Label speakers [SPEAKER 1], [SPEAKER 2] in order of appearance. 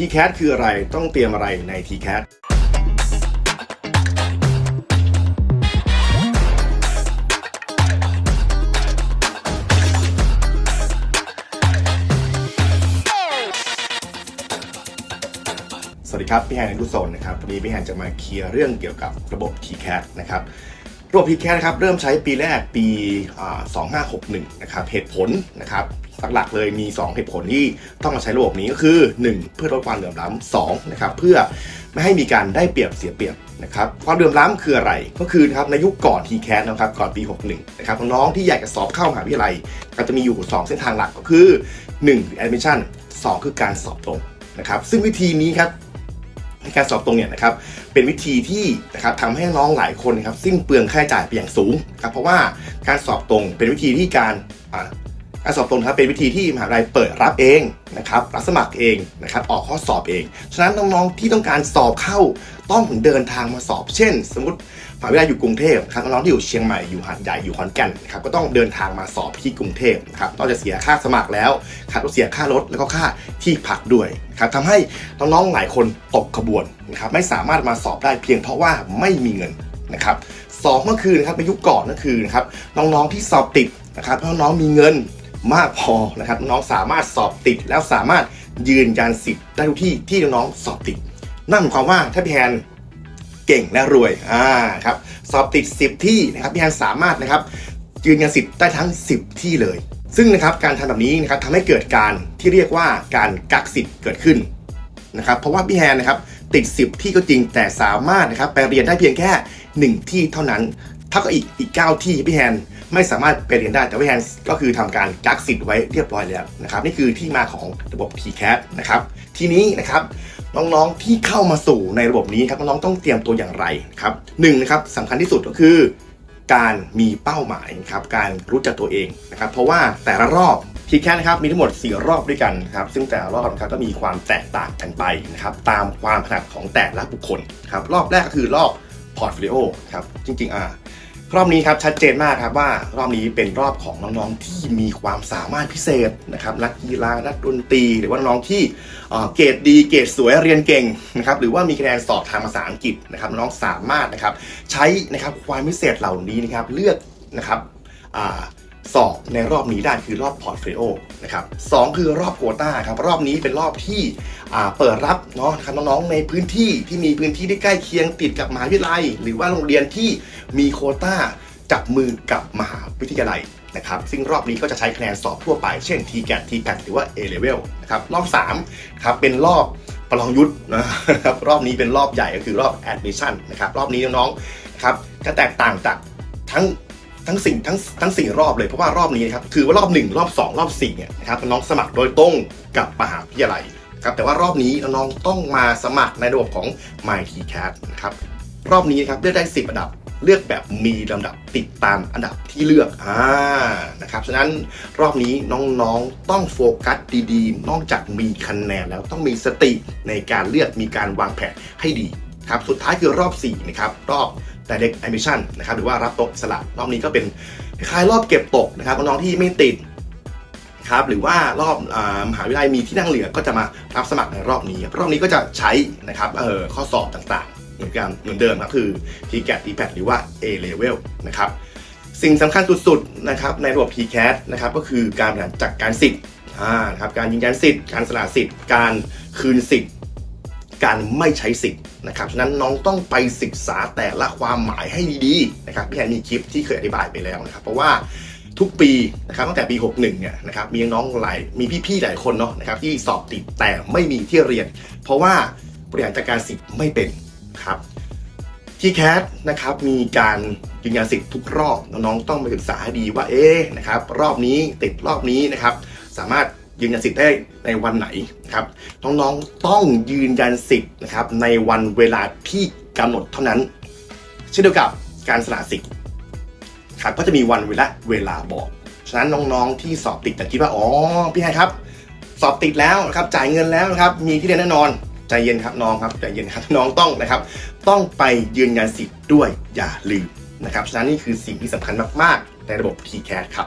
[SPEAKER 1] TCAT คืออะไรต้องเตรียมอะไรใน TCAT สวัสดีครับ พี่แฮนนุโซนนะครับ วันนี้พี่แฮนจะมาเคลียร์เรื่องเกี่ยวกับระบบ TCAT นะครับ ระบบ TCAT นะครับเริ่มใช้ปีแรกปีอ่า2561 นะครับเหตุผลนะครับหลักๆเลยมี 2 เหตุผลที่ต้องมาใช้ระบบนี้ก็คือ 1 เพื่อลดความเหลื่อมล้ำสองนะครับเพื่อไม่ให้มีการได้เปรียบเสียเปรียบนะครับความเหลื่อมล้ำคืออะไรก็คือนะครับในยุคก่อน TCAT นะครับก่อนปี 61 นะครับน้องๆที่อยากจะสอบเข้ามหาวิทยาลัย ก็จะมีอยู่ 2 เส้นทางหลักก็คือ 1 admission 2 คือการสอบตรงนะครับซึ่งวิธีนี้ครับ ในการสอบตรงเนี่ยนะครับเป็นวิธีที่นะครับทำให้น้องหลายคนนะครับสิ้นเปลืองค่าใช้จ่ายไปอย่างสูงครับเพราะว่าการสอบตรงเป็นวิธีที่การอ่าการสอบตรงครับเป็นวิธีที่มหาวิทยาลัยเปิดรับเองนะครับรับสมัครเองนะครับออกข้อสอบเอง ฉะนั้นน้องๆที่ต้องการสอบเข้า ต้องเดินทางมาสอบ เช่น สมมติมหาวิทยาลัยอยู่กรุงเทพครับน้องๆที่อยู่เชียงใหม่อยู่หาดใหญ่อยู่ขอนแก่นครับก็ต้องเดินทางมาสอบที่กรุงเทพครับนอกจากเสียค่าสมัครแล้วครับต้องเสียค่ารถแล้วก็ค่าที่พักด้วยครับทำให้น้องๆหลายคนตกขบวนนะครับไม่สามารถมาสอบได้เพียงเพราะว่าไม่มีเงินนะครับสองก็คือนะครับในยุคก่อนก็คือนะครับน้องๆที่สอบติดนะครับเพราะน้องมีเงินมากพอนะครับน้องสามารถสอบติดแล้วสามารถยืนยันสิทธิ์ได้ทุกที่ที่น้องสอบติด นั่นหมายความว่าถ้าพี่แฮนเก่งและรวยอ่าครับสอบติด 10 ที่นะครับพี่แฮนสามารถนะครับยืนยันสิทธิ์ได้ทั้ง 10 ที่เลย ซึ่งนะครับการทำแบบนี้นะครับทำให้เกิดการที่เรียกว่าการกักสิทธิ์เกิดขึ้นนะครับเพราะว่าพี่แฮนนะครับติด 10 ที่ก็จริงแต่สามารถนะครับไปเรียนได้เพียงแค่ 1 ที่เท่านั้น ท่ากับอีกอีก 9 ที่พี่แฮนไม่สามารถไปเรียนได้แต่พี่แฮนก็คือทำการกักสิทธิ์ไว้เรียบร้อยแล้วนะครับนี่คือที่มาของระบบ TCAT นะครับทีนี้นะครับน้องๆที่เข้ามาสู่ในระบบนี้ครับน้องๆต้องเตรียมตัวอย่างไรครับหนึ่งนะครับสำคัญที่สุดก็คือ การมีเป้าหมายครับการรู้จักตัวเองนะครับเพราะว่าแต่ละรอบทีแคนะครับมีทั้งหมด 4 รอบด้วยกันครับซึ่งแต่ละรอบนะครับก็มีความแตกต่างกันไปนะครับตามความถนัดของแต่ละบุคคลครับรอบแรกก็คือรอบพอร์ตโฟลิโอครับจริงๆอ่า รอบนี้ครับชัดเจนมากครับว่ารอบนี้เป็นรอบของน้องๆที่มีความสามารถพิเศษนะครับนักกีฬานักดนตรี หรือว่าน้องที่เกรดดีเกรดสวยเรียนเก่งนะครับหรือว่ามีคะแนนสอบทางภาษาอังกฤษนะครับน้องสามารถนะครับใช้นะครับความพิเศษเหล่านี้นะครับเลือกนะครับ สอบในรอบนี้ได้คือรอบพอร์ตโฟลิโอนะครับสองคือรอบโควต้าครับรอบนี้เป็นรอบที่เปิดรับเนาะครับน้องๆในพื้นที่ที่มีพื้นที่ที่ใกล้เคียงติดกับมหาวิทยาลัย หรือว่าโรงเรียนที่มีโควต้าจับมือกับมหาวิทยาลัยนะครับซึ่งรอบนี้ก็จะใช้คะแนนสอบทั่วไปเช่น t g a t t p a t หรือว่า A level นะครับรอบ3ครับเป็นรอบประลองยุทธ์นะครับรอบนี้เป็นรอบใหญ่ก็คือรอบ admission นะครับรอบนี้น้องๆครับจะแตกต่างจากทั้ง ทั้งสิ่งทั้งทั้งสี่รอบเลยเพราะว่ารอบนี้นะครับถือว่ารอบ1รอบ2รอบ4เนี่ยนะครับน้องสมัครโดยตรงกับมหาวิทยาลัยครับแต่ว่ารอบนี้น้องต้องมาสมัครในระบบของ My TCAT นะครับรอบนี้นะครับเลือกได้ 10 อันดับเลือกแบบมีลำดับติดตามอันดับที่เลือกอ่านะครับฉะนั้นรอบนี้น้องๆต้องโฟกัสดีๆ นอกจากมีคะแนนแล้วต้องมีสติในการเลือกมีการวางแผนให้ดีครับสุดท้ายคือรอบ4นะครับรอบ direct admission นะครับหรือว่ารับโต๊ะสละรอบนี้ก็เป็นคล้ายรอบเก็บตกนะครับน้องที่ไม่ติดครับหรือว่ารอบอมหาวิทยาลัยมีที่นั่งเหลือก็จะมารับสมัครในรอบนี้รอบนี้ก็จะใช้นะครับเออข้อสอบต่างๆ เหมือนกันเหมือนเดิมครับคือ t g a t t p a t หรือว่า A level นะครับสิ่งสำคัญสุดๆนะครับในระบบ TCAT นะครับก็คือการบริหารจัดการสิทธิ์นะครับการยืนยันสิทธิ์ การสละสิทธิ์ การคืนสิทธิ์ การไม่ใช้สิทธิ์นะครับฉะนั้นน้องต้องไปศึกษาแต่ละความหมายให้ดีๆนะครับพี่แอนมีคลิปที่เคยอธิบายไปแล้วนะครับเพราะว่าทุกปีนะครับตั้งแต่ปี 61 เนี่ยนะครับมีน้องหลายมีพี่ๆหลายคนเนาะนะครับที่สอบติดแต่ไม่มีที่เรียน เพราะว่าบริหารจัดการสิทธิ์ไม่เป็นครับที่แคสนะครับมีการยืนยันสิทธิ์ทุกรอบน้องๆต้องไปศึกษาให้ดีว่าเอ๊นะครับรอบนี้ติดรอบนี้นะครับสามารถ ยืนยันสิทธิ์ได้ในวันไหนนะครับน้องๆต้องยืนยันสิทธิ์นะครับในวันเวลาที่กำหนดเท่านั้น เช่นเดียวกับการสละสิทธิ์ครับก็จะมีวันเวลาเวลาบอก ฉะนั้นน้องๆที่สอบติดแต่คิดว่าอ๋อพี่ไฮครับ สอบติดแล้วครับจ่ายเงินแล้วครับมีที่เรียนแน่นอนใจเย็นครับน้องครับใจเย็นครับน้องต้องนะครับ ต้องไปยืนยันสิทธิ์ด้วยอย่าลืมนะครับฉะนั้นนี่คือสิ่งที่สำคัญมาก ๆ ในระบบ TCAT ครับ